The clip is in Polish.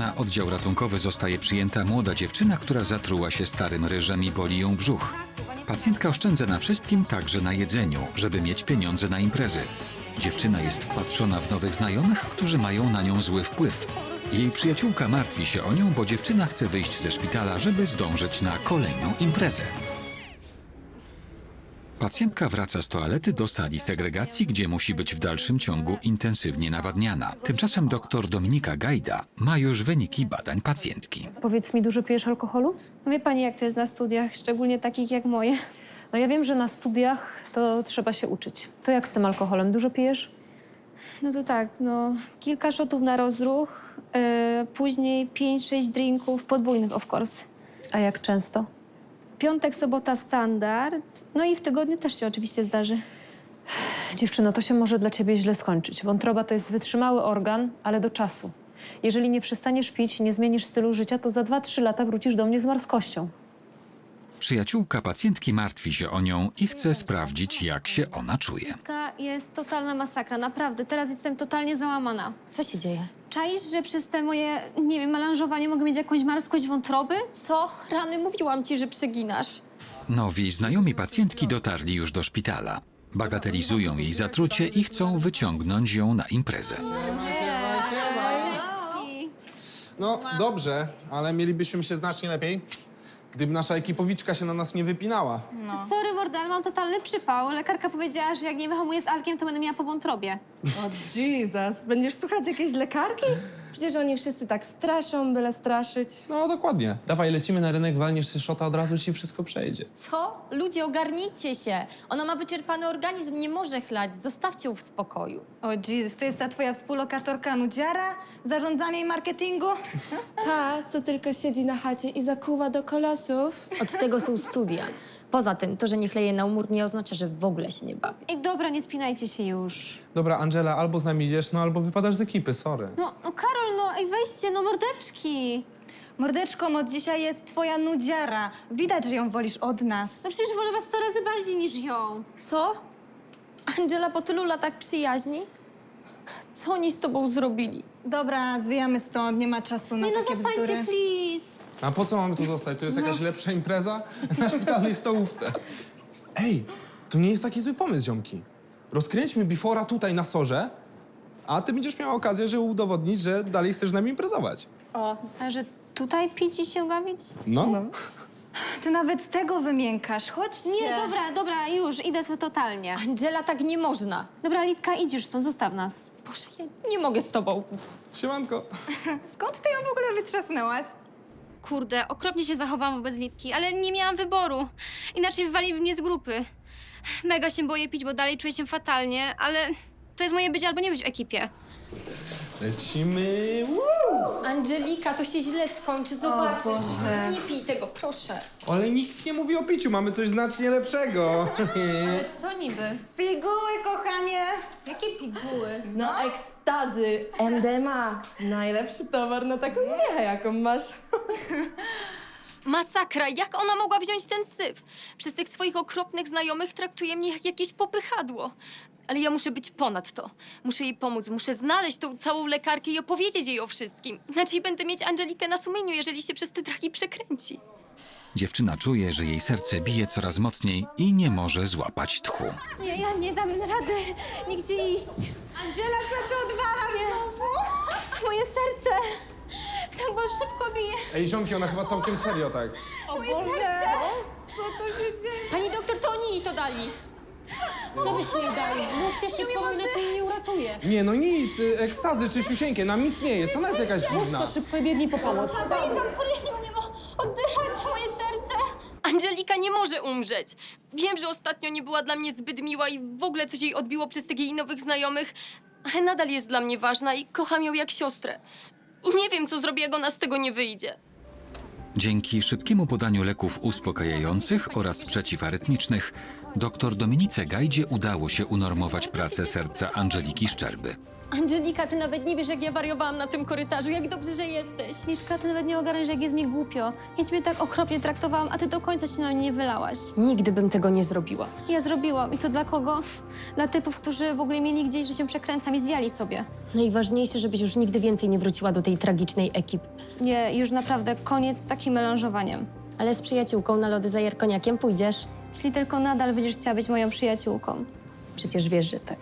Na oddział ratunkowy zostaje przyjęta młoda dziewczyna, która zatruła się starym ryżem i boli ją brzuch. Pacjentka oszczędza na wszystkim, także na jedzeniu, żeby mieć pieniądze na imprezy. Dziewczyna jest wpatrzona w nowych znajomych, którzy mają na nią zły wpływ. Jej przyjaciółka martwi się o nią, bo dziewczyna chce wyjść ze szpitala, żeby zdążyć na kolejną imprezę. Pacjentka wraca z toalety do sali segregacji, gdzie musi być w dalszym ciągu intensywnie nawadniana. Tymczasem doktor Dominika Gajda ma już wyniki badań pacjentki. Powiedz mi, dużo pijesz alkoholu? No wie pani, jak to jest na studiach, szczególnie takich jak moje. No ja wiem, że na studiach to trzeba się uczyć. To jak z tym alkoholem? Dużo pijesz? No to tak, no kilka shotów na rozruch, yy, później 5-6 drinków podwójnych, of course. A jak często? Piątek, sobota standard, no i w tygodniu też się oczywiście zdarzy. Dziewczyno, to się może dla ciebie źle skończyć. Wątroba to jest wytrzymały organ, ale do czasu. Jeżeli nie przestaniesz pić, nie zmienisz stylu życia, to za 2-3 lata wrócisz do mnie z marskością. Przyjaciółka pacjentki martwi się o nią i chce sprawdzić, jak się ona czuje. Taka jest totalna masakra, naprawdę. Teraz jestem totalnie załamana. Co się dzieje? Czaisz, że przez te moje, nie wiem, melanżowanie mogę mieć jakąś marskość wątroby? Co? Rany, mówiłam ci, że przeginasz. Nowi znajomi pacjentki dotarli już do szpitala. Bagatelizują jej zatrucie i chcą wyciągnąć ją na imprezę. No dobrze, ale mielibyśmy się znacznie lepiej, gdyby nasza ekipowiczka się na nas nie wypinała. Sorry, mordę, ale mam totalny przypał. Lekarka powiedziała, że jak nie wyhamuję z alkiem, to będę miała po wątrobie. O Jesus, będziesz słuchać jakiejś lekarki? Przecież oni wszyscy tak straszą, byle straszyć. No dokładnie. Dawaj, lecimy na rynek, walniesz się szota, od razu ci wszystko przejdzie. Co? Ludzie, ogarnijcie się. Ona ma wyczerpany organizm, nie może chlać. Zostawcie ją w spokoju. O Jezus, to jest ta twoja współlokatorka Nudziara? Zarządzanie i marketingu? Ta, co tylko siedzi na chacie i zakuwa do kolosów. Od tego są studia. Poza tym, to, że nie chleje na umór, nie oznacza, że w ogóle się nie bawi. Ej, dobra, nie spinajcie się już. Dobra, Angela, albo z nami idziesz, no albo wypadasz z ekipy, sorry. No, no Karol, no, weźcie, no mordeczki. Mordeczką od dzisiaj jest twoja Nudziara. Widać, że ją wolisz od nas. No przecież wolę was sto razy bardziej niż ją. Co? Angela po tylu latach przyjaźni? Co oni z tobą zrobili? Dobra, zwijamy stąd, nie ma czasu na Nie no, takie zostańcie, bzdury. please. A po co mamy tu zostać? To jest jakaś lepsza impreza na szpitalnej stołówce. Ej, to nie jest taki zły pomysł, ziomki. Rozkręćmy bifora tutaj na sorze, a ty będziesz miała okazję, żeby udowodnić, że dalej chcesz z nami imprezować. A że tutaj pić i się bawić? No. Ty nawet z tego wymiękasz, chodźcie. Nie, dobra, dobra, już, idę to totalnie. Angela, tak nie można. Dobra, Litka, idź już stąd, zostaw nas. Boże, ja nie mogę z tobą. Siemanko. Skąd ty ją w ogóle wytrzasnęłaś? Kurde, okropnie się zachowałam wobec Litki, ale nie miałam wyboru. Inaczej wywaliby mnie z grupy. Mega się boję pić, bo dalej czuję się fatalnie, ale to jest moje być albo nie być w ekipie. Lecimy. Woo! Angelika, to się źle skończy, zobaczysz. Nie pij tego, proszę. Ale nikt nie mówi o piciu, mamy coś znacznie lepszego. Ale co niby? Piguły, kochanie! Jakie piguły? No, ekstazy, MDMA. Najlepszy towar na taką zwiechę, jaką masz. Masakra, jak ona mogła wziąć ten syf? Przez tych swoich okropnych znajomych traktuje mnie jak jakieś popychadło. Ale ja muszę być ponad to. Muszę jej pomóc, muszę znaleźć tą całą lekarkę i opowiedzieć jej o wszystkim. Inaczej będę mieć Angelikę na sumieniu, jeżeli się przez te traki przekręci. Dziewczyna czuje, że jej serce bije coraz mocniej i nie może złapać tchu. Nie, ja nie dam rady nigdzie iść. Angela, co ty odwalasz znowu? Moje serce tak bo szybko bije. Ej, ziomki, ona chyba całkiem serio, tak. Moje serce. Pani doktor, to oni jej to dali. Co byście jej dali? Mówcie szybko, bo inaczej jej nie uratuje. Nie, no nic, y, ekstazy czy siusieńkie, nam nic nie jest, ona jest jakaś dziwna. To szybko i biegnij po pomoc. Pani doktor, ja nie umiem o- oddychać, moje serce. Angelika nie może umrzeć. Wiem, że ostatnio nie była dla mnie zbyt miła i w ogóle coś jej odbiło przez tych jej nowych znajomych, ale nadal jest dla mnie ważna i kocham ją jak siostrę. I nie wiem, co zrobię, jak ona z tego nie wyjdzie. Dzięki szybkiemu podaniu leków uspokajających oraz przeciwarytmicznych, dr Dominice Gajdzie udało się unormować pracę serca Angeliki Szczerby. Angelika, ty nawet nie wiesz, jak ja wariowałam na tym korytarzu. Jak dobrze, że jesteś. Litka, ty nawet nie ogarniasz, jak jest mi głupio. Ja ciebie tak okropnie traktowałam, a ty do końca się na mnie nie wylałaś. Nigdy bym tego nie zrobiła. Ja zrobiłam. I to dla kogo? Dla typów, którzy w ogóle mieli gdzieś, że się przekręcam i zwiali sobie. Najważniejsze, żebyś już nigdy więcej nie wróciła do tej tragicznej ekipy. Nie, już naprawdę koniec z takim melanżowaniem. Ale z przyjaciółką na lody za Jarkoniakiem pójdziesz? Jeśli tylko nadal będziesz chciała być moją przyjaciółką. Przecież wiesz, że tak.